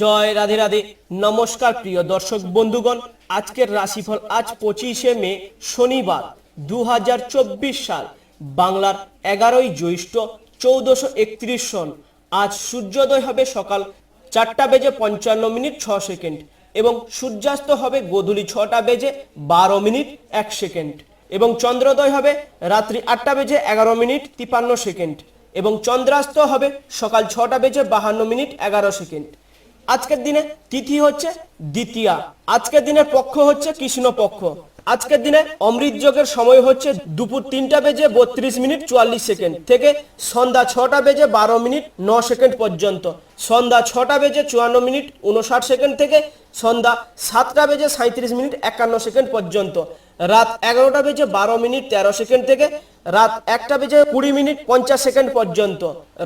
জয় রাধে রাধে। নমস্কার প্রিয় দর্শক বন্ধুগণ, আজকের রাশিফল আজ পঁচিশে মে, শনিবার দু হাজার চব্বিশ সাল, বাংলার এগারোই জ্যৈষ্ঠ, চৌদ্দশো একত্রিশ সন। আজ সূর্যোদয় হবে সকাল চারটা বেজে পঞ্চান্ন মিনিট ছ সেকেন্ড এবং সূর্যাস্ত হবে গোধূলি ছটা বেজে বারো মিনিট এক সেকেন্ড এবং চন্দ্রোদয় হবে রাত্রি আটটা বেজে এগারো মিনিট তিপান্ন সেকেন্ড এবং চন্দ্রাস্ত হবে সকাল ছটা বেজে বাহান্ন মিনিট এগারো সেকেন্ড। আজকের দিনে তিথি হচ্ছে দ্বিতীয়া। আজকের দিনের পক্ষ হচ্ছে কৃষ্ণ পক্ষ আজকের দিনে অমৃত যোগের সময় হচ্ছে দুপুর তিনটা বেজে বত্রিশ মিনিট চুয়াল্লিশ সেকেন্ড থেকে সন্ধ্যা ছটা বেজে বারো মিনিট ন সেকেন্ড পর্যন্ত। সন্ধ্যা ছটা বেজে চুয়ান্ন মিনিট উনষাট সেকেন্ড থেকে সন্ধ্যা সাতটা বেজে সাঁত্রিশ মিনিট একান্ন সেকেন্ড পর্যন্ত। রাত এগারোটা বেজে বারো মিনিট তেরো সেকেন্ড থেকে রাত একটা বেজে কুড়ি মিনিট পঞ্চাশ সেকেন্ড পর্যন্ত।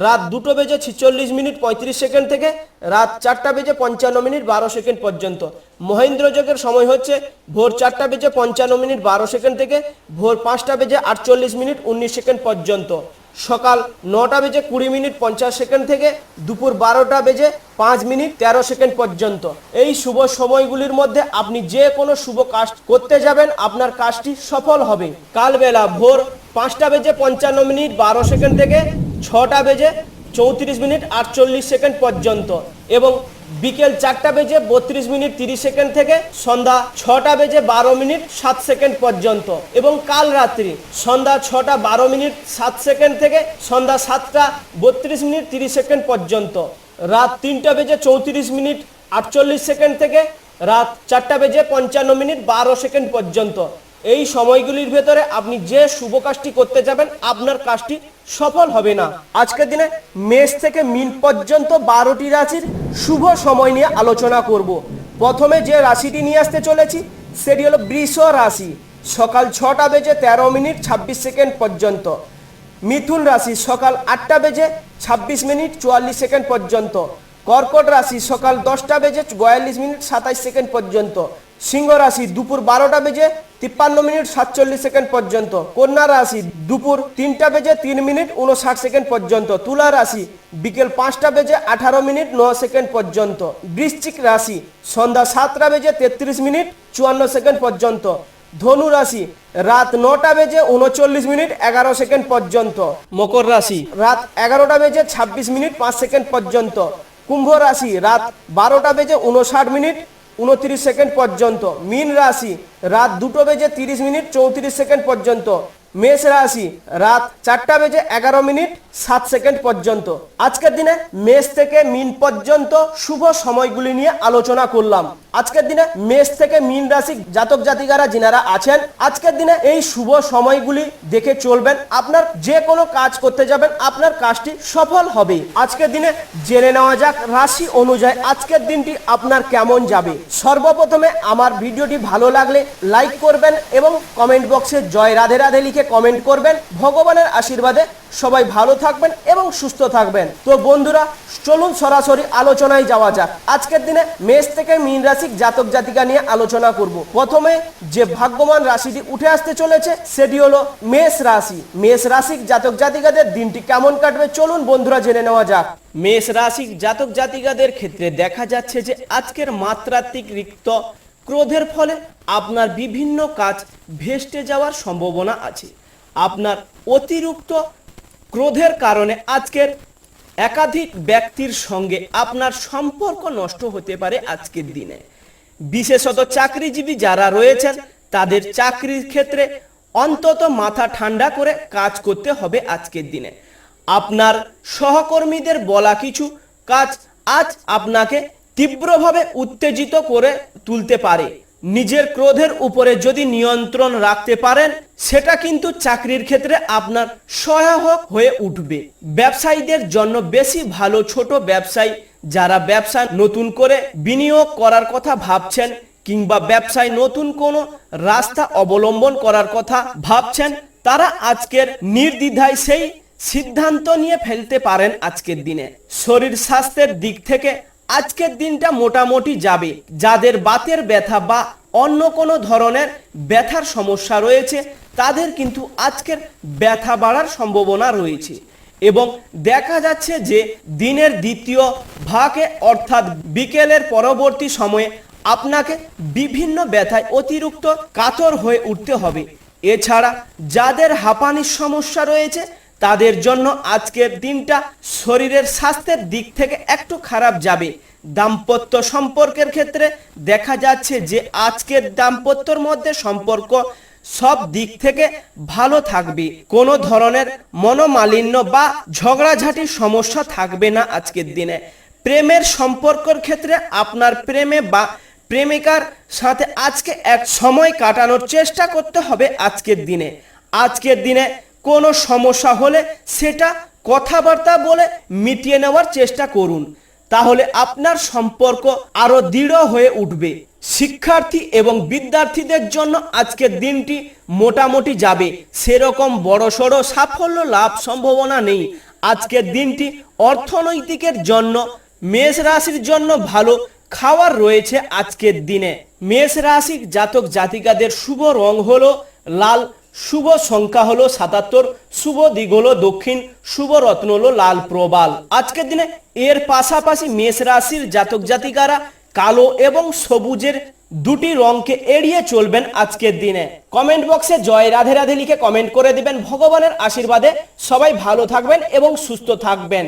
রাত দুটো বেজে ছিচল্লিশ মিনিট পঁয়ত্রিশ সেকেন্ড থেকে রাত চারটা বেজে পঞ্চান্ন মিনিট বারো সেকেন্ড পর্যন্ত। মহেন্দ্র যোগের সময় হচ্ছে ভোর চারটা বেজে পঞ্চান্ন মিনিট বারো সেকেন্ড থেকে ভোর পাঁচটা বেজে আটচল্লিশ মিনিট উনিশ সেকেন্ড পর্যন্ত। সকাল নটা বেজে কুড়ি মিনিট পঞ্চাশ সেকেন্ড থেকে দুপুর বারোটা বেজে পাঁচ মিনিট তেরো সেকেন্ড পর্যন্ত। এই শুভ সময়গুলির মধ্যে আপনি যে কোনো শুভ কাজ করতে যাবেন, আপনার কাজটি সফল হবে। কালবেলা ভোর পাঁচটা বেজে পঞ্চান্ন মিনিট বারো সেকেন্ড থেকে ছটা বেজে চৌত্রিশ মিনিট আটচল্লিশ সেকেন্ড পর্যন্ত। এবং বিকেল চারটা বেজে বত্রিশ মিনিট তিরিশ সেকেন্ড থেকে সন্ধ্যা ছটা বেজে বারো মিনিট সাত সেকেন্ড পর্যন্ত এবং কাল রাত্রি সন্ধ্যা ছটা বারো মিনিট সাত সেকেন্ড থেকে সন্ধ্যা সাতটা বত্রিশ মিনিট তিরিশ সেকেন্ড পর্যন্ত। রাত তিনটা বেজে চৌত্রিশ মিনিট আটচল্লিশ সেকেন্ড থেকে রাত চারটা বেজে পঞ্চান্ন মিনিট বারো সেকেন্ড পর্যন্ত। এই সময়গুলির ভেতরে আপনি যে শুভ কাজটি করতে যাবেন, আপনার কাজটি সফল হবে না। আজকের দিনে মেষ থেকে মিন পর্যন্ত বারোটি রাশির শুভ সময় নিয়ে আলোচনা করব। প্রথমে যে রাশিটি নিয়ে আসতে চলেছি, সেটি হলো বৃষ রাশি। সকাল ছটা বেজে তেরো মিনিট ছাব্বিশ সেকেন্ড পর্যন্ত। মিথুন রাশি, সকাল আটটা বেজে ছাব্বিশ মিনিট চুয়াল্লিশ সেকেন্ড পর্যন্ত। কর্কট রাশি, সকাল দশটা বেজে বয়াল্লিশ মিনিট সাতাইশ সেকেন্ড পর্যন্ত। সিংহ রাশি, দুপুর বারোটা বেজে তিপ্পান্ন মিনিট সাতচল্লিশ সেকেন্ড পর্যন্ত। কন্যা রাশি দুপুর তিনটা বেজে তিন মিনিট উনষাট সেকেন্ড পর্যন্ত। তুলা রাশি বিকেল পাঁচটা বেজে আঠারো মিনিট ন সেকেন্ড পর্যন্ত। বৃশ্চিক রাশি সন্ধ্যা সাতটা বেজে তেত্রিশ মিনিট চুয়ান্ন সেকেন্ড পর্যন্ত। ধনু রাশি রাত নটা বেজে উনচল্লিশ মিনিট এগারো সেকেন্ড পর্যন্ত। মকর রাশি রাত এগারোটা বেজে ছাব্বিশ মিনিট পাঁচ সেকেন্ড পর্যন্ত। কুম্ভ রাশি রাত বারোটা বেজে উনষাট মিনিট উনত্রিশ সেকেন্ড পর্যন্ত। মিন রাশি রাত দুটো বেজে তিরিশ মিনিট চৌত্রিশ সেকেন্ড পর্যন্ত। মেষ রাশি, রাত চারটা বেজে এগারো মিনিট সাত সেকেন্ড পর্যন্ত। আজকের দিনে মেষ থেকে মিন পর্যন্ত শুভ সময়গুলি নিয়ে আলোচনা করলাম। আজকের দিনে মেষ থেকে মিন রাশি জাতক জাতিকারা যিনারা আছেন, আজকের দিনে এই শুভ সময়গুলি দেখে চলবেন। আপনার যে কোনো কাজ করতে যাবেন, আপনার কাজটি সফল হবে। আজকের দিনে জেনে নেওয়া যাক রাশি অনুযায়ী আজকের দিনটি আপনার কেমন যাবে। সর্বপ্রথমে আমার ভিডিওটি ভালো লাগলে লাইক করবেন এবং কমেন্ট বক্সে জয় রাধে রাধে লিখে কমেন্ট করবেন, ভগবানের আশীর্বাদে সবাই ভালো থাকবেন এবং সুস্থ থাকবেন। তো বন্ধুরা, চলুন সরাসরি আলোচনায় যাওয়া যাক। আজকের দিনে মেষ থেকে মীন রাশি জাতক জাতিকা নিয়ে আলোচনা করব। প্রথমে যে ভাগ্যবান রাশিটি উঠে আসতে চলেছে, সেটি হলো মেষ রাশি। মেষ রাশি জাতক জাতিকাদের দিনটি কেমন কাটবে? চলুন বন্ধুরা জেনে নেওয়া যাক। মেষ রাশি জাতক জাতিকাদের ক্ষেত্রে দেখা যাচ্ছে যে আজকের মাত্রাত্মিক রিক্ত ক্রোধের ফলে আপনার বিভিন্ন কাজ ভেস্টে যাওয়ার সম্ভাবনা আছে। আপনার অতিরিক্ত ক্রোধের কারণে আজকের একাধিক ব্যক্তির সঙ্গে আপনার সম্পর্ক নষ্ট হতে পারে আজকের দিনে। বিশেষত চাকরিজীবী যারা রয়েছেন, তাদের চাকরির ক্ষেত্রে অন্তত মাথা ঠান্ডা করে কাজ করতে হবে আজকের দিনে। আপনার সহকর্মীদের বলা কিছু কাজ আজ আপনাকে তীব্রভাবে উত্তেজিত করে তুলতে পারে। নিজের ক্রোধের উপরে যদি নিয়ন্ত্রণ রাখতে পারেন, সেটা কিন্তু চাকরির ক্ষেত্রে আপনার সহায়ক হয়ে উঠবে। ব্যবসায়ীদের জন্য বেশি ভালো ছোট ব্যবসায়ী যারা ব্যবসা নতুন করে বিনিয়োগ করার কথা ভাবছেন কিংবা ব্যবসায় নতুন কোনো রাস্তা অবলম্বন করার কথা ভাবছেন, তারা আজকের নির্দ্বিধায় সেই সিদ্ধান্ত নিয়ে ফেলতে পারেন আজকের দিনে। শরীর স্বাস্থ্যের দিক থেকে আজকের দিনটা মোটামুটি যাবে। যাদের বাতের ব্যথা বা অন্য কোনো ধরনের ব্যথার সমস্যা রয়েছে, তাদের কিন্তু আজকের ব্যথা বাড়ার সম্ভাবনা রয়েছে। এবং দেখা যাচ্ছে যে দিনের দ্বিতীয় ভাগে, অর্থাৎ বিকেলের পরবর্তী সময়ে, আপনাকে বিভিন্ন ব্যথায় অতিরিক্ত কাতর হয়ে উঠতে হবে। এছাড়া যাদের হাঁপানির সমস্যা রয়েছে তাদের জন্য আজকের দিনটা শরীরের স্বাস্থ্যের দিক থেকে একটু খারাপ যাবে। দাম্পত্য সম্পর্কের ক্ষেত্রে দেখা যাচ্ছে যে আজকের দাম্পত্যর মধ্যে সম্পর্ক সব দিক থেকে ভালো থাকবে। কোনো ধরনের মনোমালিন্য বা ঝগড়াঝাটির সমস্যা থাকবে না আজকের দিনে। প্রেমের সম্পর্কের ক্ষেত্রে আপনার প্রেমে বা প্রেমিকার সাথে আজকে এক সময় কাটানোর চেষ্টা করতে হবে আজকের দিনে। আজকের দিনে কোনো সমস্যা হলে সেটা কথাবার্তা বলে মিটিয়ে নেওয়ার চেষ্টা করুন। তাহলে আপনার সম্পর্ক আরও দৃঢ় হয়ে উঠবে। শিক্ষার্থী এবং বিদ্যার্থীদের জন্য আজকের দিনটি মোটামুটি যাবে। সেরকম বড়সড় সাফল্য লাভ সম্ভাবনা নেই। আজকের দিনটি অর্থনৈতিকের জন্য, মেষ রাশির জন্য ভালো খাওয়ার রয়েছে আজকের দিনে। মেষ রাশির জাতক জাতিকাদের শুভ রং হলো লাল শুভ সংখ্যা হলো সাতাত্তর, শুভ দিক হলো দক্ষিণ, শুভ রত্ন হলো লাল প্রবাল। আজকের দিনে এর পাশাপাশি মেষ রাশির জাতক জাতিকারা কালো এবং সবুজের দুটি রংকে এড়িয়ে চলবেন আজকের দিনে। কমেন্ট বক্সে জয় রাধে রাধে লিখে কমেন্ট করে দিবেন। ভগবানের আশীর্বাদে সবাই ভালো থাকবেন এবং সুস্থ থাকবেন।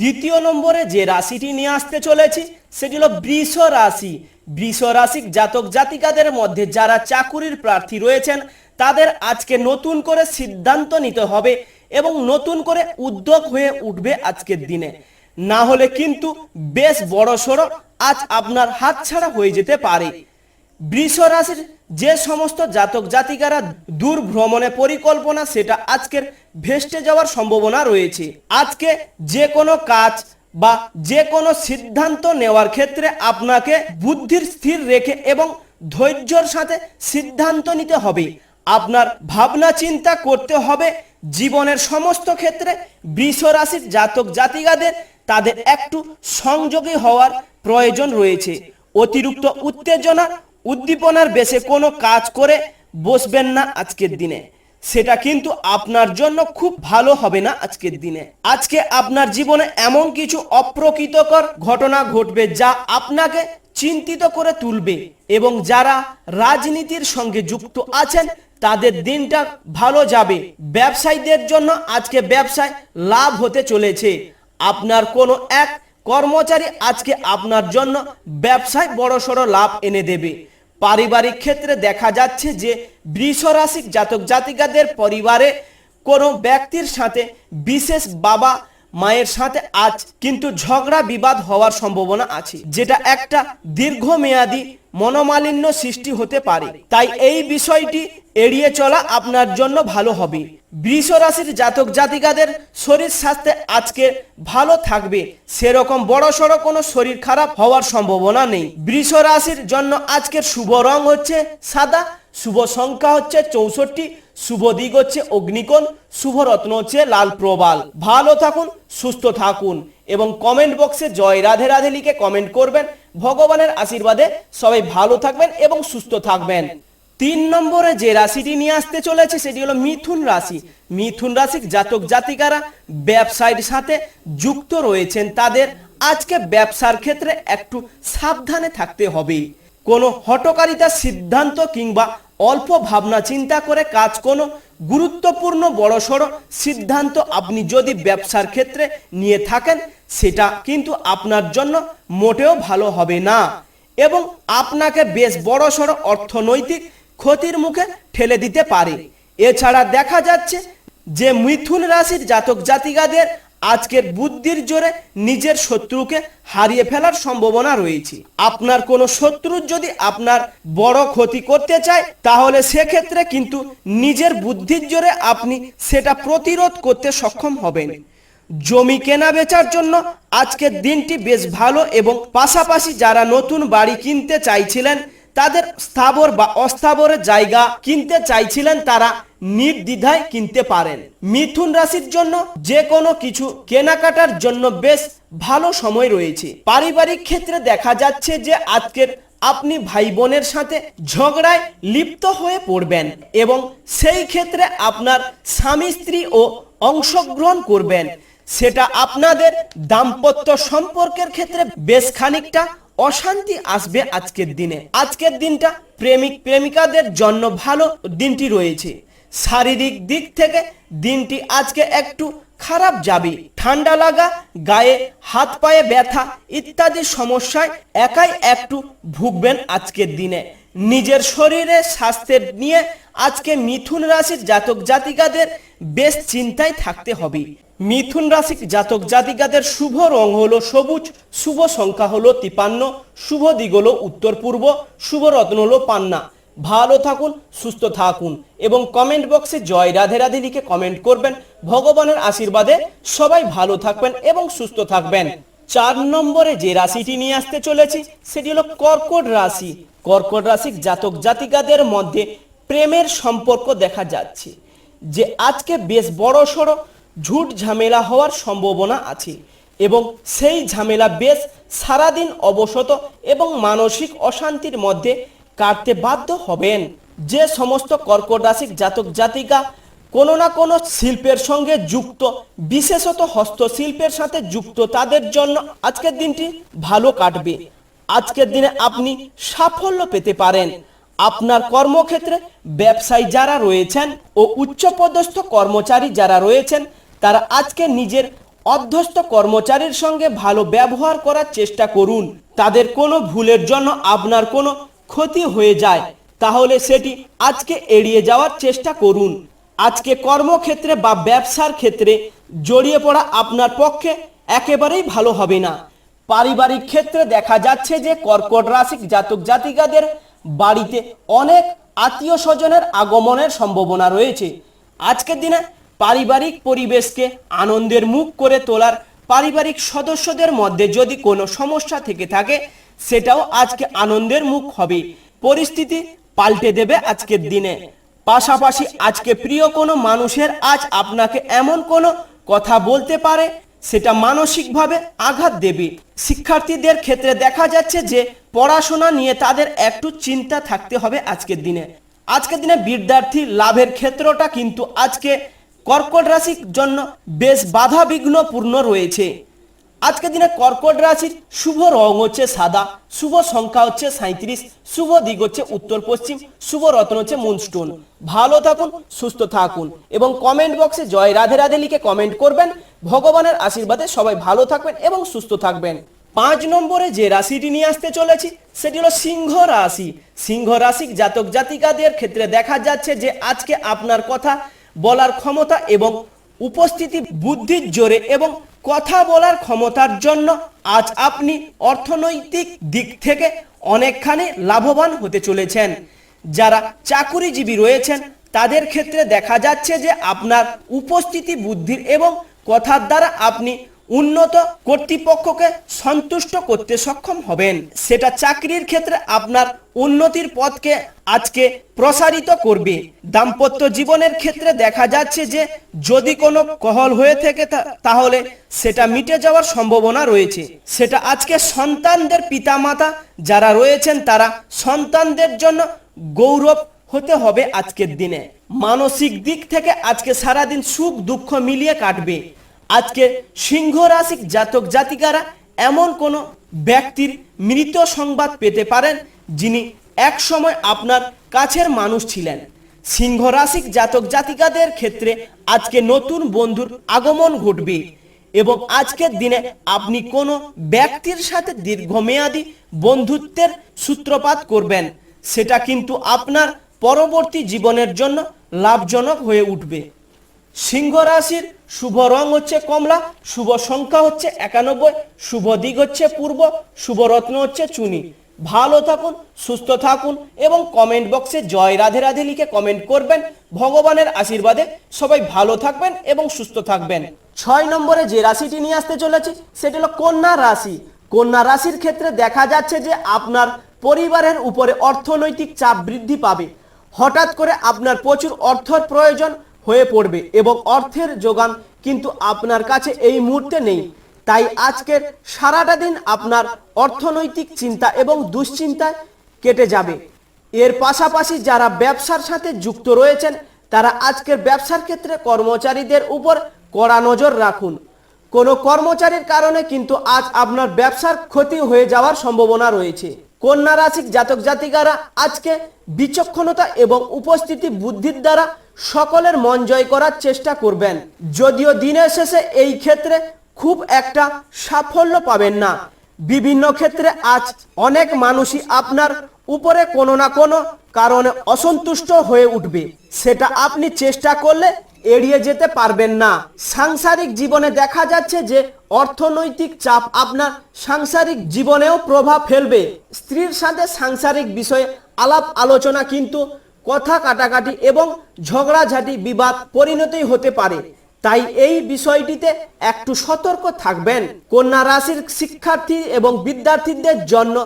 দ্বিতীয় নম্বরে যে রাশিটি নিয়ে আসতে চলেছি, সেটি হলো বৃষ রাশি। বৃষ রাশি জাতক জাতিকাদের মধ্যে যারা চাকুরির প্রার্থী রয়েছেন তাদের আজকে নতুন করে সিদ্ধান্ত নিতে হবে এবং নতুন করে উদ্যোগ হয়ে উঠবে আজকের দিনে। না হলে কিন্তু বেশ বড় সড়ো আজ আপনার হাতছাড়া হয়ে যেতে পারে। বৃষ রাশির যে সমস্ত জাতক জাতিকারা দূর ভ্রমণে পরিকল্পনা, সেটা আজকের ভেস্টে যাওয়ার সম্ভাবনা রয়েছে। আজকে যে কোনো কাজ বা যে কোনো সিদ্ধান্ত নেওয়ার ক্ষেত্রে আপনাকে বুদ্ধির স্থির রেখে এবং ধৈর্যর সাথে সিদ্ধান্ত নিতে হবে। আপনার ভাবনা চিন্তা করতে হবে জীবনের সমস্ত ক্ষেত্রে বৃষ রাশির জাতক জাতিকাদের তাদের একটু সংযোগী হওয়ার প্রয়োজন রয়েছে। অতিরিক্ত উত্তেজনা, উদ্দীপনার বেশে কোনো কাজ করে বসবেন না আজকের দিনে। সেটা কিন্তু আপনার জন্য খুব ভালো হবে না আজকের দিনে। আজকে আপনার জীবনে এমন কিছু অপ্রকৃতকর ঘটনা ঘটবে যা আপনাকে চিন্তিত করে তুলবে এবং যারা রাজনীতির সঙ্গে যুক্ত আছেন তাদের দিনটা ভালো যাবে। ব্যবসায়ীদের জন্য আজকে ব্যবসায় লাভ হতে চলেছে। আপনার কোনো এক কর্মচারী আজকে আপনার জন্য ব্যবসায় বড়সড় লাভ এনে দেবে। পারিবারিক ক্ষেত্রে দেখা যাচ্ছে যে বৃষ রাশিক জাতক জাতিকাদের পরিবারে কোনো ব্যক্তির সাথে, বিশেষ বাবা মায়ের সাথে আজ কিন্তু ঝগড়া বিবাদ হওয়ার সম্ভাবনা আছে, যেটা একটা দীর্ঘমেয়াদী মনোমালিন্য সৃষ্টি হতে পারে। তাই এই বিষয়টি এড়িয়ে চলা আপনার জন্য ভালো হবে। বৃষ রাশির জাতক জাতিকাদের শরীর স্বাস্থ্যে আজকে ভালো থাকবে। সেরকম বড় সড়ো কোনো শরীর খারাপ হওয়ার সম্ভাবনা নেই। বৃষ রাশির জন্য আজকের শুভ রং হচ্ছে সাদা, শুভ সংখ্যা হচ্ছে চৌষট্টি, শুভ দিক হচ্ছে অগ্নিকোণ, শুভ রত্ন হচ্ছে লাল প্রবাল। ভালো থাকুন, সুস্থ থাকুন এবং কমেন্ট বক্সে জয় রাধে রাধে লিখে কমেন্ট করবেন। ভগবানের আশীর্বাদে সবাই ভালো থাকবেন এবং সুস্থ থাকবেন। তিন নম্বরে যে রাশিটি নিয়ে আসতে চলেছে সেটি হলো মিথুন রাশি। মিথুন রাশির জাতক জাতিকারা ব্যবসায়ের সাথে যুক্ত রয়েছেন তাদের আজকে ব্যবসার ক্ষেত্রে একটু সাবধানে থাকতে হবে। কোনো হটকারিতা সিদ্ধান্ত কিংবা অল্প ভাবনা চিন্তা করে কাজ কোনো গুরুত্বপূর্ণ বড়সড় সিদ্ধান্ত আপনি যদি ব্যবসার ক্ষেত্রে নিয়ে থাকেন সেটা কিন্তু আপনার জন্য মোটেও ভালো হবে না। এবং আপনাকে বেশ বড়সড় অর্থনৈতিক ক্ষতির মুখে ঠেলে দিতে পারে। এছাড়া দেখা যাচ্ছে যে মিথুন রাশির জাতক জাতিকাদের আজকের বুদ্ধির জোরে নিজের শত্রুকে হারিয়ে ফেলার সম্ভাবনা রয়েছে। আপনার কোনো শত্রু যদি আপনার বড় ক্ষতি করতে চায়, তাহলে সেক্ষেত্রে কিন্তু নিজের বুদ্ধির জোরে আপনি সেটা প্রতিরোধ করতে সক্ষম হবেন। জমি কেনা বেচার জন্য আজকের দিনটি বেশ ভালো এবং পাশাপাশি যারা নতুন বাড়ি কিনতে চাইছিলেন, তাদের স্থাবর বা অস্থাবর জায়গা কিনতে চাইছিলেন, তারা নির্দ্বিধায় কিনতে পারেন। মিথুন রাশির জন্য যে কোনো কিছু কেনাকাটার জন্য বেশ ভালো সময় রয়েছে। পারিবারিক ক্ষেত্রে দেখা যাচ্ছে যে আজকের আপনি ভাই বোনের সাথে ঝগড়ায় লিপ্ত হয়ে পড়বেন এবং সেই ক্ষেত্রে আপনার স্বামী স্ত্রী ও অংশগ্রহণ করবেন। সেটা আপনাদের দাম্পত্য সম্পর্কের ক্ষেত্রে বেশ খানিকটা অশান্তি আসবে আজকের দিনে। আজকের দিনটা প্রেমিক প্রেমিকাদের জন্য ভালো দিনটি রয়েছে। শারীরিক দিক থেকে দিনটি আজকে একটু খারাপ যাবে। ঠান্ডা লাগা, গায়ে হাত পায়ে ব্যথা ইত্যাদি সমস্যায় একাই একটু ভুগবেন আজকের দিনে। নিজের শরীরের স্বাস্থ্যের নিয়ে আজকে মিথুন রাশির জাতক জাতিকাদের বেশ চিন্তায় থাকতে হবে। মিথুন রাশির জাতক জাতিকাদের শুভ রং হলো সবুজ, শুভ সংখ্যা হলো তিপান্ন, শুভ দিক হলো উত্তর পূর্ব, শুভ রত্ন হলো পান্না। ভালো থাকুন, সুস্থ থাকুন এবং কমেন্ট বক্সে জয় রাধে রাধে লিখে কমেন্ট করবেন। ভগবানের আশীর্বাদে সবাই ভালো থাকবেন এবং সুস্থ থাকবেন। চার নম্বরে যে রাশিটি নিয়ে আসতে চলেছি, সেটি হলো কর্কট রাশি। কর্কট রাশির জাতক জাতিকাদের মধ্যে প্রেমের সম্পর্ক দেখা যাচ্ছে। যে আজকে বেশ বড় সড়ো ঝুট ঝামেলা হওয়ার সম্ভাবনা আছে এবং সেই ঝামেলা বেশ সারাদিন অবসত এবং মানসিক অশান্তির মধ্যে কাটতে বাধ্য হবেন। যে সমস্ত কর্কট রাশির জাতক জাতিকা কোনো না কোনো শিল্পের সঙ্গে যুক্ত, বিশেষত হস্তশিল্পের সাথে যুক্ত, তাদের জন্য আজকের দিনটি ভালো কাটবে। আজকের দিনে আপনি সাফল্য পেতে পারেন। আপনার কর্মক্ষেত্রে ব্যবসায়ী যারা রয়েছেন ও উচ্চপদস্থ কর্মচারী যারা রয়েছেন তারা আজকে নিজের অধ্যস্ত কর্মচারীর সঙ্গে ভালো ব্যবহার করার চেষ্টা করুন। তাদের কোনো ভুলের জন্য আপনার কোনো ক্ষতি হয়ে যায়। তাহলে সেটি আজকে এড়িয়ে যাওয়ার চেষ্টা করুন। আজকে কর্মক্ষেত্রে বা ব্যবসার ক্ষেত্রে জড়িয়ে পড়া আপনার পক্ষে একেবারেই ভালো হবে না। পারিবারিক ক্ষেত্রে দেখা যাচ্ছে যে কর্কট রাশিক জাতক জাতিকাদের বাড়িতে অনেক আত্মীয় স্বজনের আগমনের সম্ভাবনা রয়েছে। আজকের দিনে পারিবারিক পরিবেশকে আনন্দের মুখ করে তোলার পারিবারিক সদস্যদের মধ্যে যদি কোনো সমস্যা থেকে থাকে, সেটাও আজকে আনন্দের মুখ হবে। পরিস্থিতি পাল্টে দেবে আজকের দিনে। পাশাপাশি আজকে প্রিয় কোনো মানুষের আজ আপনাকে এমন কোনো কথা বলতে পারে, সেটা মানসিকভাবে আঘাত দেবে। শিক্ষার্থীদের ক্ষেত্রে দেখা যাচ্ছে যে, পড়াশোনা নিয়ে তাদের একটু চিন্তা থাকতে হবে আজকের দিনে। আজকের দিনে বিদ্যার্থী লাভের ক্ষেত্রটা কিন্তু আজকে কর্কট রাশির জন্য বেশ বাধা বিঘ্নপূর্ণ রয়েছে। আজকের দিনে কর্কট রাশির শুভ রং হচ্ছে সাদা, শুভ সংখ্যা হচ্ছে সাঁত্রিশ শুভ দিক হচ্ছে উত্তর পশ্চিম, শুভ রত্ন হচ্ছে মুনস্টোন। ভালো থাকুন, সুস্থ থাকুন এবং কমেন্ট বক্সে জয় রাধে রাধে লিখে কমেন্ট করবেন। ভগবানের আশীর্বাদে সবাই ভালো থাকবেন এবং সুস্থ থাকবেন। পাঁচ নম্বরে যে রাশিটি নিয়ে আসতে চলেছি, সেটি হলো সিংহ রাশি। সিংহ রাশি জাতক জাতিকাদের ক্ষেত্রে দেখা যাচ্ছে যে আজকে আপনার কথা বলার ক্ষমতা এবং উপস্থিতি বুদ্ধির জোরে এবং কথা বলার ক্ষমতার জন্য আজ আপনি অর্থনৈতিক দিক থেকে অনেকখানি লাভবান হতে চলেছেন। যারা চাকুরিজীবী রয়েছেন, তাদের ক্ষেত্রে দেখা যাচ্ছে যে আপনার উপস্থিতি বুদ্ধির এবং কথার দ্বারা আপনি উন্নত কর্তৃপক্ষকে সন্তুষ্ট করতে সক্ষম হবেন। সেটা চাকরির ক্ষেত্রে আপনার উন্নতির পথকে আজকে প্রসারিত করবে। দাম্পত্য জীবনের ক্ষেত্রে দেখা যাচ্ছে যে, যদি কোনো কহল হয়ে থাকে তাহলে সেটা মিটে যাওয়ার সম্ভাবনা রয়েছে। সেটা আজকে সন্তানদের পিতামাতা যারা রয়েছেন, তারা সন্তানদের জন্য গৌরব হতে হবে আজকের দিনে। মানসিক দিক থেকে আজকে সারাদিন সুখ দুঃখ মিলিয়ে কাটবে। আজকে সিংহ রাশিক জাতক জাতিকারা এমন কোনো ব্যক্তির মৃত সংবাদ পেতে পারেন যিনি এক সময় আপনার কাছের মানুষ ছিলেন। সিংহ রাশিক জাতক জাতিকাদের ক্ষেত্রে আজকে নতুন বন্ধুর আগমন ঘটবে এবং আজকের দিনে আপনি কোনো ব্যক্তির সাথে দীর্ঘমেয়াদী বন্ধুত্বের সূত্রপাত করবেন, সেটা কিন্তু আপনার পরবর্তী জীবনের জন্য লাভজনক হয়ে উঠবে। সিংহ রাশির শুভ রং হচ্ছে কমলা, শুভ সংখ্যা হচ্ছে একানব্বই, শুভ দিক হচ্ছে পূর্ব, শুভ রত্ন হচ্ছে চুনি। ভালো থাকুন, সুস্থ থাকুন এবং কমেন্ট বক্সে জয় রাধে রাধে লিখে কমেন্ট করবেন। ভগবানের আশীর্বাদে সবাই ভালো থাকবেন এবং সুস্থ থাকবেন। ছয় নম্বরে যে রাশিটি নিয়ে আসতে চলেছি, সেটি হলো কন্যা রাশি। কন্যা রাশির ক্ষেত্রে দেখা যাচ্ছে যে আপনার পরিবারের উপরে অর্থনৈতিক চাপ বৃদ্ধি পাবে। হঠাৎ করে আপনার প্রচুর অর্থর প্রয়োজন হয়ে পড়বে এবং অর্থের যোগান কিন্তু আপনার কাছে এই মুহূর্তে নেই। তাই আজকের সারাটা দিন আপনার অর্থনৈতিক চিন্তা এবং দুশ্চিন্তায় কেটে যাবে। এর পাশাপাশি যারা ব্যবসার সাথে যুক্ত রয়েছেন, তারা আজকের ব্যবসার ক্ষেত্রে কর্মচারীদের উপর কড়া নজর রাখুন। কোনো কর্মচারীর কারণে কিন্তু আজ আপনার ব্যবসার ক্ষতি হয়ে যাওয়ার সম্ভাবনা রয়েছে। কন্যা রাশিক জাতক জাতিকারা আজকে বিচক্ষণতা এবং উপস্থিতি বুদ্ধির দ্বারা সকলের মন জয় করার চেষ্টা করবেন। যদিও দিনের শেষে এই ক্ষেত্রে খুব একটা সাফল্য পাবেন না। বিভিন্ন ক্ষেত্রে আজ অনেক মানুষই আপনার উপরে কোনো না কোনো কারণে অসন্তুষ্ট হয়ে উঠবে। সেটা আপনি চেষ্টা করলে এড়িয়ে যেতে পারবেন না। সাংসারিক জীবনে দেখা যাচ্ছে যে অর্থনৈতিক চাপ আপনার সাংসারিক জীবনেও প্রভাব ফেলবে। স্ত্রীর সাথে সাংসারিক বিষয়ে আলাপ আলোচনা কিন্তু কথা কাটাকাটি এবং ঝগড়াঝাটি বিবাদ পরিণতি হতে পারে। তাই এই বিষয়টিতে একটু সতর্ক থাকবেন। কন্যা রাশির শিক্ষার্থী এবং বিদ্যার্থীদের জন্য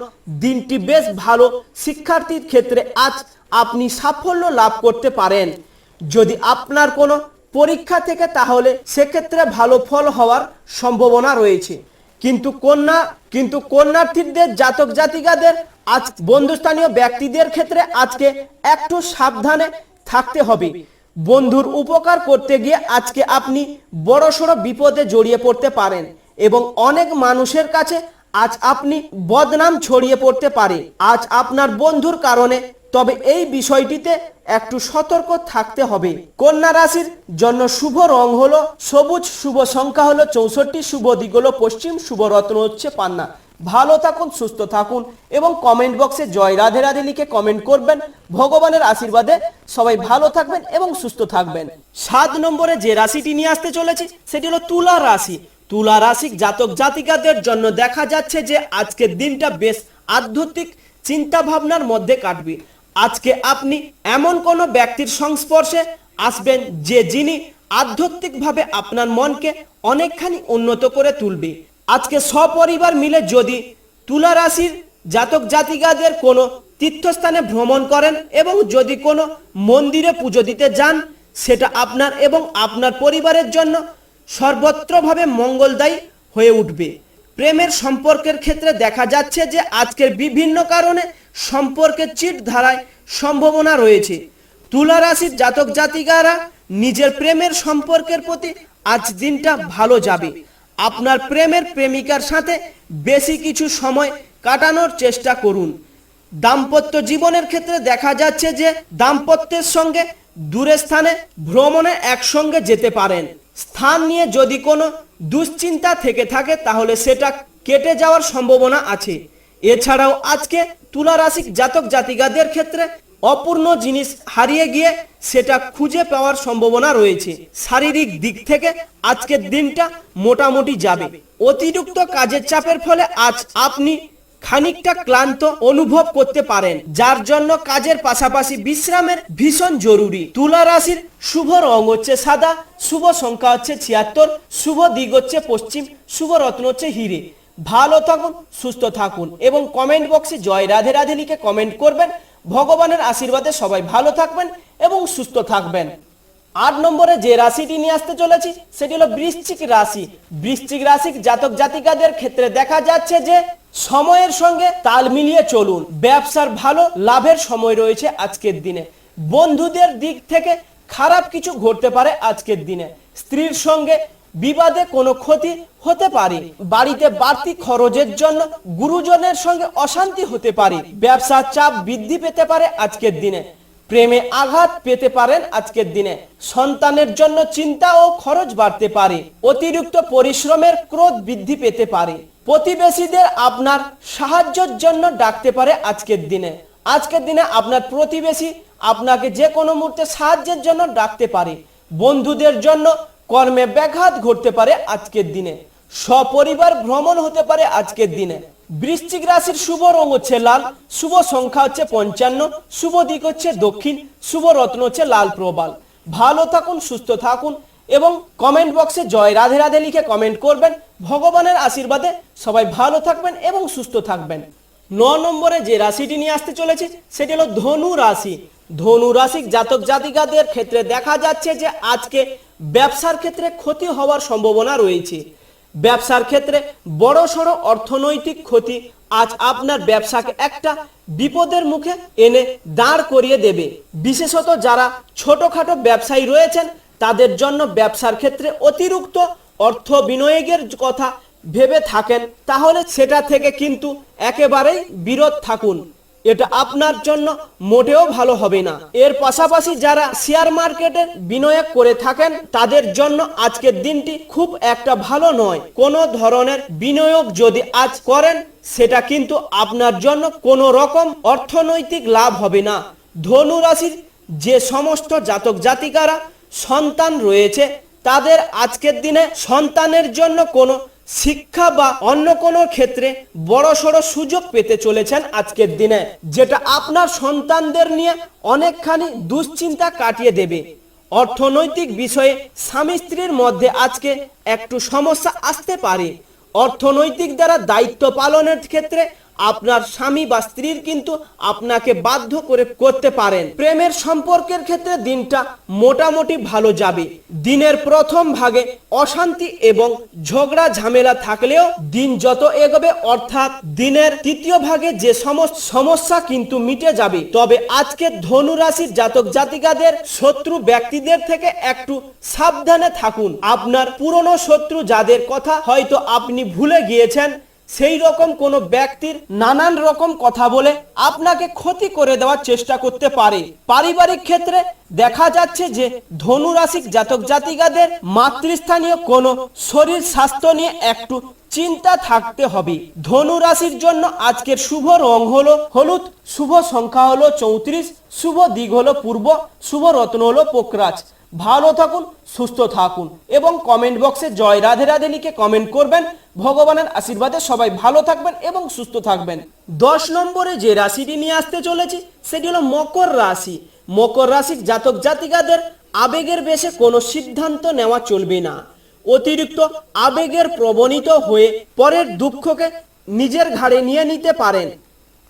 দিনটি বেশ ভালো। শিক্ষার্থীর ক্ষেত্রে আজ আপনি সাফল্য লাভ করতে পারেন। যদি আপনার কোনো পরীক্ষা থেকে, তাহলে সেক্ষেত্রে ভালো ফল হওয়ার সম্ভাবনা রয়েছে। কিন্তু কন্যা, কিন্তু কন্যার্থীদের, জাতক জাতিকাদের, আজ বন্ধুস্থানীয় ব্যক্তিদের ক্ষেত্রে আজকে একটু সাবধানে থাকতে হবে। বন্ধুর উপকার করতে গিয়ে আজকে আপনি বড়সড় বিপদে জড়িয়ে পড়তে পারেন এবং অনেক মানুষের কাছে আজ আপনি বদনাম ছড়িয়ে পড়তে পারে। আজ আপনার বন্ধুর কারণে তবে এই বিষয়টিতে একটু সতর্ক থাকতে হবে। কন্যা রাশির জন্য শুভ রং হলো সবুজ শুভ সংখ্যা হলো চৌষট্টি, শুভ দিক হলো পশ্চিম, শুভ রত্ন হচ্ছে পান্না। ভালো থাকুন, সুস্থ থাকুন এবং কমেন্ট বক্সে জয় রাধে রাধে লিখে কমেন্ট করবেন। ভগবানের আশীর্বাদে সবাই ভালো থাকবেন এবং সুস্থ থাকবেন। সাত নম্বরে যে রাশিটি নিয়ে আসতে চলেছি, সেটি হলো তুলা রাশি। তুলা রাশি জাতক জাতিকাদের জন্য দেখা যাচ্ছে যে আজকের দিনটা বেশ আধ্যাত্মিক চিন্তা ভাবনার মধ্যে কাটবে। আজকে আপনি এমন কোনো ব্যক্তির সংস্পর্শে আসবেন যে যিনি আধ্যাত্মিকভাবে আপনার মনকে অনেকখানি উন্নত করে তুলবে। আজকে সপরিবার মিলে যদি তুলা রাশির জাতক জাতিকাদের কোনো তীর্থস্থানে ভ্রমণ করেন এবং যদি কোনো মন্দিরে পুজো দিতে যান, সেটা আপনার এবং আপনার পরিবারের জন্য সর্বত্রভাবে মঙ্গলদায়ী হয়ে উঠবে। প্রেমের সম্পর্কের ক্ষেত্রে দেখা যাচ্ছে যে আজকের বিভিন্ন কারণে সম্পর্কের চিট ধারায় সম্ভাবনা রয়েছে। তুলা রাশির জাতক জাতিকারা নিজের প্রেমের সম্পর্কের প্রতি আজ দিনটা ভালো যাবে। আপনার প্রেমের প্রেমিকার সাথে বেশি কিছু সময় কাটানোর চেষ্টা করুন। দাম্পত্য জীবনের ক্ষেত্রে দেখা যাচ্ছে যে দাম্পত্যের সঙ্গে দূরে স্থানে ভ্রমণে একসঙ্গে যেতে পারেন। স্থান নিয়ে যদি কোনো দুশ্চিন্তা থেকে থাকে, তাহলে সেটা কেটে যাওয়ার সম্ভাবনা আছে। এছাড়াও আজকে তুলা রাশি জাতক জাতিকাদের ক্ষেত্রে অপূর্ণ জিনিস হারিয়ে গিয়ে সেটা খুঁজে পাওয়ার সম্ভাবনা রয়েছে। শারীরিক দিক থেকে আজকের দিনটা মোটামুটি যাবে। অতিরিক্ত কাজের চাপের ফলে আজ আপনি খানিকটা ক্লান্ত অনুভব করতে পারেন, যার জন্য কাজের পাশাপাশি বিশ্রামের ভীষণ জরুরি। তুলা রাশির শুভ রং হচ্ছে সাদা, শুভ সংখ্যা হচ্ছে ছিয়াত্তর, শুভ দিক হচ্ছে পশ্চিম, শুভ রত্ন হচ্ছে হিরে। ভালো থাকুন, সুস্থ থাকুন এবং কমেন্ট বক্সে জয় রাধে রাধে লিখে কমেন্ট করবেন। ভগবানের আশীর্বাদে সবাই ভালো থাকবেন এবং সুস্থ থাকবেন। আট নম্বরে যে রাশিটি নিয়ে আসতে চলেছি, সেটি হলো বৃশ্চিক রাশি। বৃশ্চিক রাশি জাতক জাতিকাদের ক্ষেত্রে দেখা যাচ্ছে যে সময়ের সঙ্গে তাল মিলিয়ে চলুন। ব্যবসার ভালো, লাভের সময় রয়েছে আজকের দিনে। বন্ধুদের দিক থেকে খারাপ কিছু ঘটতে পারে আজকের দিনে। স্ত্রীর সঙ্গে বিবাদে কোনো ক্ষতি হতে পারে। বাড়িতে বাড়তি খরচের জন্য গুরুজনের সঙ্গে অশান্তি হতে পারে। ব্যবসার চাপ বৃদ্ধি পেতে পারে আজকের দিনে। প্রেমে আঘাত পেতে পারেন আজকের দিনে। সন্তানের জন্য চিন্তা ও খরচ বাড়তে পারে। অতিরিক্ত পরিশ্রমের ক্রোধ বৃদ্ধি পেতে পারে। প্রতিবেশীদের আপনার সাহায্যের জন্য ডাকতে পারে আজকের দিনে। আজকের দিনে আপনার প্রতিবেশী আপনাকে যে কোনো মুহূর্তে সাহায্যের জন্য ডাকতে পারে। বন্ধুদের জন্য কর্মে ব্যাঘাত ঘটতে পারে আজকের দিনে। সপরিবার ভ্রমণ হতে পারে আজকের দিনে। বৃশ্চিক রাশির শুভ রং হচ্ছে লাল, শুভ সংখ্যা হচ্ছে পঞ্চান্ন, শুভ দিক হচ্ছে দক্ষিণ, শুভ রত্ন হচ্ছে লাল প্রবাল। ভালো থাকুন, সুস্থ থাকুন এবং কমেন্ট বক্সে জয় রাধে রাধে লিখে কমেন্ট করবেন। ভগবানের আশীর্বাদে সবাই ভালো থাকবেন এবং সুস্থ থাকবেন। ন নম্বরে যে রাশিটি নিয়ে আসতে চলেছি, সেটি হলো ধনু রাশি। ধনু রাশি জাতক জাতিকাদের ক্ষেত্রে দেখা যাচ্ছে যে আজকে ব্যবসার ক্ষেত্রে ক্ষতি হওয়ার সম্ভাবনা রয়েছে। ব্যবসার ক্ষেত্রে বড় সড়ো অর্থনৈতিক ক্ষতি আজ আপনার ব্যবসাকে একটা বিপদের মুখে এনে দাঁড় করিয়ে দেবে। বিশেষত যারা ছোটখাটো ব্যবসায়ী রয়েছেন, তাদের জন্য ব্যবসার ক্ষেত্রে অতিরিক্ত অর্থ বিনিয়োগের কথা ভেবে থাকেন, তাহলে সেটা থেকে কিন্তু একেবারেই বিরত থাকুন। এটা আপনার জন্য মোটেও ভালো হবে না। এর পাশাপাশি যারা শেয়ার মার্কেটে বিনিয়োগ করে থাকেন, তাদের জন্য আজকের দিনটি খুব একটা ভালো নয়। কোনো ধরনের বিনিয়োগ যদি আজ করেন, সেটা কিন্তু আপনার জন্য কোনো রকম অর্থনৈতিক লাভ হবে না। ধনু রাশির যে সমস্ত জাতক জাতিকারা সন্তান রয়েছে, তাদের আজকের দিনে সন্তানের জন্য কোনো শিক্ষা বা অন্য কোনো ক্ষেত্রে বড় সড়ো সুযোগ পেতে চলেছেন আজকের দিনে, যেটা আপনার সন্তানদের নিয়ে অনেকখানি দুশ্চিন্তা কাটিয়ে দেবে। অর্থনৈতিক বিষয়ে স্বামী স্ত্রীর মধ্যে আজকে একটু সমস্যা আসতে পারে। অর্থনৈতিক দ্বারা দায়িত্ব পালনের ক্ষেত্রে আপনার স্বামী বা স্ত্রীর কিন্তু আপনাকে বাধ্য করে করতে পারেন। প্রেমের সম্পর্কের ক্ষেত্রে দিনটা মোটামুটি ভালো যাবে। দিনের প্রথম ভাগে অশান্তি এবং ঝগড়া ঝামেলা থাকলেও দিন যত এগোবে, অর্থাৎ দিনের তৃতীয় ভাগে যে সমস্ত সমস্যা কিন্তু মিটে যাবে। তবে আজকে ধনু রাশির জাতক জাতিকাদের শত্রু ব্যক্তিদের থেকে একটু সাবধানে থাকুন। আপনার পুরনো শত্রু যাদের কথা হয়তো আপনি ভুলে গিয়েছেন সেই রকম কোনো ব্যক্তির নানান রকম কথা বলে আপনাকে ক্ষতি করে দেওয়ার চেষ্টা করতে পারে। পারিবারিক ক্ষেত্রে দেখা যাচ্ছে যে ধনু রাশিক জাতক জাতিকাদের মাতৃস্থানীয় কোনো শরীর স্বাস্থ্য নিয়ে একটু চিন্তা থাকতে হবে। ধনু রাশির জন্য আজকের শুভ রং হলো হলুদ, শুভ সংখ্যা হলো চৌত্রিশ, শুভ দিক হলো পূর্ব, শুভ রত্ন হলো পোকরাজ। ভালো থাকুন, সুস্থ থাকুন এবং কমেন্ট বক্সে জয় রাধে রাধে লিখে কমেন্ট করবেন। ভগবানের আশীর্বাদে সবাই ভালো থাকবেন এবং সুস্থ থাকবেন। দশ নম্বরে যে রাশিটি নিয়ে আসতে চলেছি, সেটি হলো মকর রাশি। মকর রাশির জাতক জাতিকাদের আবেগের বেশে কোনো সিদ্ধান্ত নেওয়া চলবে না। অতিরিক্ত আবেগের প্রবণিত হয়ে পরের দুঃখকে নিজের ঘাড়ে নিয়ে নিতে পারেন,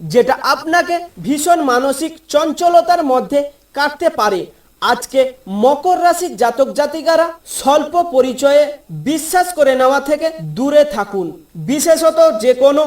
যেটা আপনাকে ভীষণ মানসিক চঞ্চলতার মধ্যে কাটতে পারে। আজকে মকর রাশির জাতক জাতিকারা স্বল্প পরিচয়ে বিশ্বাস করে নেওয়া থেকে দূরে থাকুন। বিশেষত যে কোনো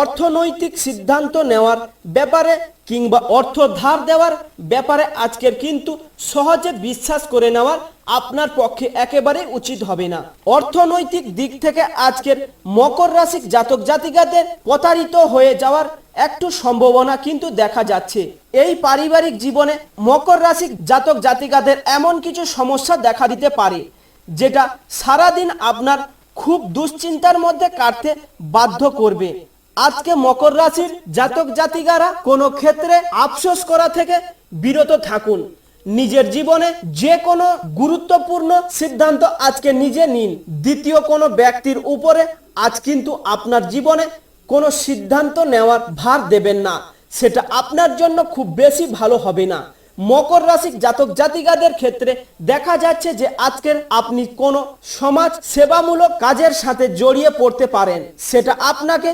অর্থনৈতিক সিদ্ধান্ত নেওয়ার ব্যাপারে কিংবা অর্থ ধার দেওয়ার ব্যাপারে আজকের কিন্তু সহজে বিশ্বাস করে নেওয়ার আপনার পক্ষে একেবারে উচিত হবে না। অর্থনৈতিক দিক থেকে আজকের মকর রাশির জাতক জাতিকাদের প্রতারিত হয়ে যাওয়ার একটু সম্ভাবনা কিন্তু দেখা যাচ্ছে। এই পারিবারিক জীবনে মকর রাশির জাতক জাতিকাদের এমন কিছু সমস্যা দেখা দিতে পারে, যেটা সারাদিন আপনার খুব দুশ্চিন্তার মধ্যে কাটতে বাধ্য করবে। আজকে মকর রাশির জাতক জাতিকারা কোনো ক্ষেত্রে আফসোস করা থেকে বিরত থাকুন। নিজের জীবনে যে কোনো গুরুত্বপূর্ণ সিদ্ধান্ত আজকে নিজে নিন। দ্বিতীয় কোনো ব্যক্তির উপরে আজ কিন্তু আপনার জীবনে কোনো সিদ্ধান্ত নেওয়ার ভার দেবেন না। সেটা আপনার জন্য খুব বেশি ভালো হবে না। মকর রাশির জাতক জাতিকাদের ক্ষেত্রে দেখা যাচ্ছে যে আজকের আপনি কোনো সমাজ সেবামূলক কাজের সাথে জড়িয়ে পড়তে পারেন। সেটা আপনাকে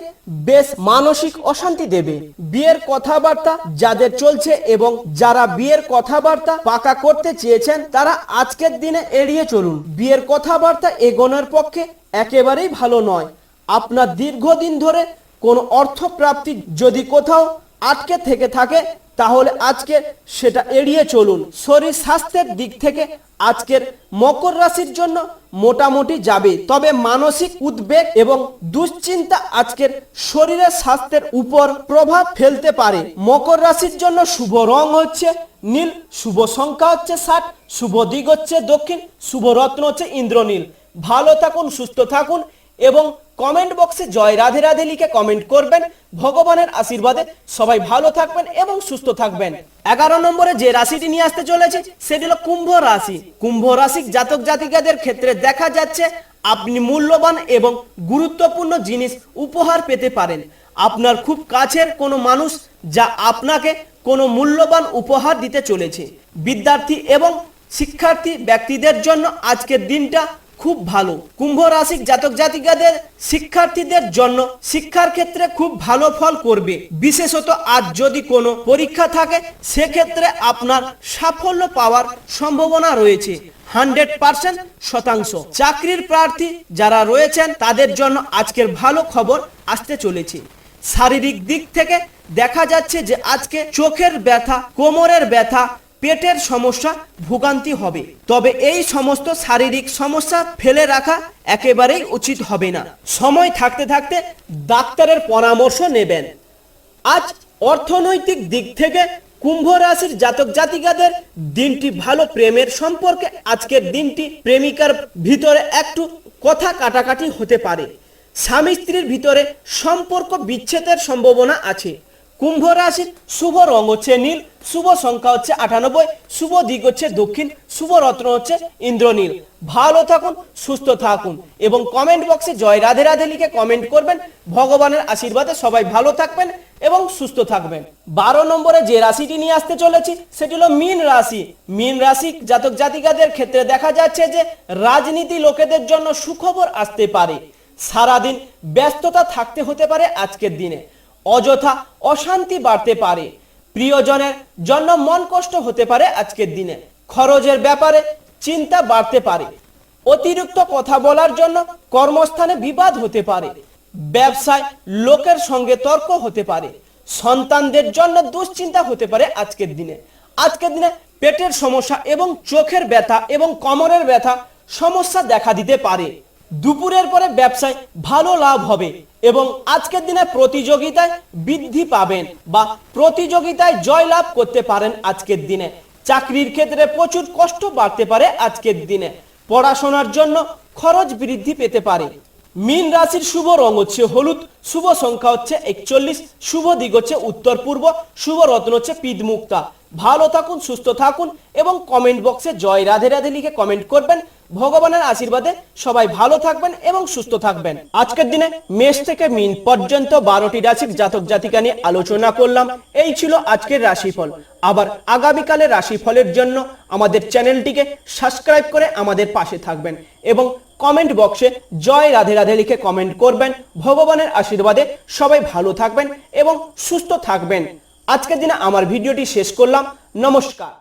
বেশ মানসিক অশান্তি দেবে। বিয়ের কথাবার্তা যাদের চলছে এবং যারা বিয়ের কথাবার্তা পাকা করতে চেয়েছেন, তারা আজকের দিনে এড়িয়ে চলুন। বিয়ের কথাবার্তা এগোনোর পক্ষে একেবারেই ভালো নয়। আপনার দীর্ঘদিন ধরে কোনো অর্থ প্রাপ্তি যদি কোথাও আটকে থেকে থাকে, তাহলে আজকে সেটা এড়িয়ে চলুন। শরীর স্বাস্থ্যের দিক থেকে আজকের মকর রাশির জন্য মোটামুটি যাবে। তবে মানসিক উদ্বেগ এবং দুশ্চিন্তা আজকের শরীরের স্বাস্থ্যের উপর প্রভাব ফেলতে পারে। মকর রাশির জন্য শুভ রং হচ্ছে নীল, শুভ সংখ্যা হচ্ছে ষাট, শুভ দিক হচ্ছে দক্ষিণ, শুভ রত্ন হচ্ছে ইন্দ্রনীল। ভালো থাকুন, সুস্থ থাকুন এবং কমেন্ট বক্সে জয় রাধে রাধে লিখে কমেন্ট করবেন। ভগবানের আশীর্বাদে সবাই ভালো থাকবেন এবং সুস্থ থাকবেন। এগারো নম্বরে যে রাশিটি নিয়ে আসতে চলেছে, সেটি হলো কুম্ভ রাশি। কুম্ভ রাশি জাতক জাতিকাদের ক্ষেত্রে দেখা যাচ্ছে আপনি মূল্যবান এবং গুরুত্বপূর্ণ জিনিস উপহার পেতে পারেন। আপনার খুব কাছের কোনো মানুষ যা আপনাকে কোনো মূল্যবান উপহার দিতে চলেছে। বিদ্যার্থী এবং শিক্ষার্থী ব্যক্তিদের জন্য আজকের দিনটা খুব ভালো। কুম্ভ রাশিক জাতক জাতিকাদের শিক্ষার্থীদের জন্য শিক্ষার ক্ষেত্রে খুব ভালো ফল করবে। বিশেষত আজ যদি কোনো পরীক্ষা থাকে, সেক্ষেত্রে আপনার সাফল্য পাওয়ার সম্ভাবনা রয়েছে। হান্ড্রেড পার্সেন্ট শতাংশ। চাকরির প্রার্থী যারা রয়েছেন, তাদের জন্য আজকের ভালো খবর আসতে চলেছে। শারীরিক দিক থেকে দেখা যাচ্ছে যে আজকে চোখের ব্যথা, কোমরের ব্যথা পেটের সমস্যা, ভোগান্তি হবে। তবে এই সমস্ত শারীরিক সমস্যা ফেলে রাখা একেবারেই উচিত হবে না। সময় থাকতে থাকতে ডাক্তারের পরামর্শ নেবেন। আজ অর্থনৈতিক দিক থেকে কুম্ভ রাশির জাতক জাতিকাদের দিনটি ভালো প্রেমের সম্পর্কে, আজকের দিনটি প্রেমিকার ভিতরে একটু কথা কাটাকাটি হতে পারে। স্বামী স্ত্রীর ভিতরে সম্পর্ক বিচ্ছেদের সম্ভাবনা আছে। কুম্ভ রাশির শুভ রং হচ্ছে নীল, শুভ সংখ্যা হচ্ছে আটানব্বই, শুভ দিক হচ্ছে দক্ষিণ, শুভ রত্ন হচ্ছে ইন্দ্রনীল। ভালো থাকুন, সুস্থ থাকুন এবং কমেন্ট বক্সে জয় রাধে রাধে লিখে কমেন্ট করবেন। ভগবানের আশীর্বাদে সবাই ভালো থাকবেন এবং সুস্থ থাকবেন। বারো নম্বরে যে রাশিটি নিয়ে আসতে চলেছি, সেটি হলো মীন রাশি। মীন রাশি জাতক জাতিকাদের ক্ষেত্রে দেখা যাচ্ছে যে রাজনীতি লোকেদের জন্য সুখবর আসতে পারে। সারাদিন ব্যস্ততা থাকতে হতে পারে আজকের দিনে। অযথা অশান্তি বাড়তে পারে। প্রিয়জনের জন্য মন কষ্ট হতে পারে আজকের দিনে। খরচের ব্যাপারে চিন্তা বাড়তে পারে। অতিরিক্ত কথা বলার জন্য কর্মস্থানে বিবাদ হতে পারে। ব্যবসায় লোকের সঙ্গে তর্ক হতে পারে। সন্তানদের জন্য দুশ্চিন্তা হতে পারে আজকের দিনে। আজকের দিনে পেটের সমস্যা এবং চোখের ব্যথা এবং কোমরের ব্যথা সমস্যা দেখা দিতে পারে। দুপুরের পরে ব্যবসায় ভালো লাভ হবে। এবং আজকের দিনে প্রতিযোগিতায় বৃদ্ধি পাবেন বা প্রতিযোগিতায় জয় লাভ করতে পারেন আজকের দিনে। চাকরির ক্ষেত্রে প্রচুর কষ্ট বাড়তে পারে আজকের দিনে। পড়াশোনার জন্য খরচ বৃদ্ধি পেতে পারে। মীন রাশির শুভ রং হচ্ছে হলুদ, শুভ সংখ্যা হচ্ছে একচল্লিশ, শুভ দিক হচ্ছে উত্তর পূর্ব, শুভ রত্ন হচ্ছে পিদ মুক্তা ভালো থাকুন, সুস্থ থাকুন এবং কমেন্ট বক্সে জয় রাধে রাধে লিখে কমেন্ট করবেন। ভগবানের আশীর্বাদে সবাই ভালো থাকবেন এবং সুস্থ থাকবেন। আজকের দিনে মেষ থেকে মিন পর্যন্ত বারোটি রাশির জাতক জাতিকা নিয়ে আলোচনা করলাম। এই ছিল আজকের রাশিফল। আবার আগামীকালের রাশিফলের জন্য আমাদের চ্যানেলটিকে সাবস্ক্রাইব করে আমাদের পাশে থাকবেন এবং কমেন্ট বক্সে জয় রাধে রাধে লিখে কমেন্ট করবেন। ভগবানের আশীর্বাদে সবাই ভালো থাকবেন এবং সুস্থ থাকবেন। আজকের দিনে আমার ভিডিওটি শেষ করলাম। নমস্কার।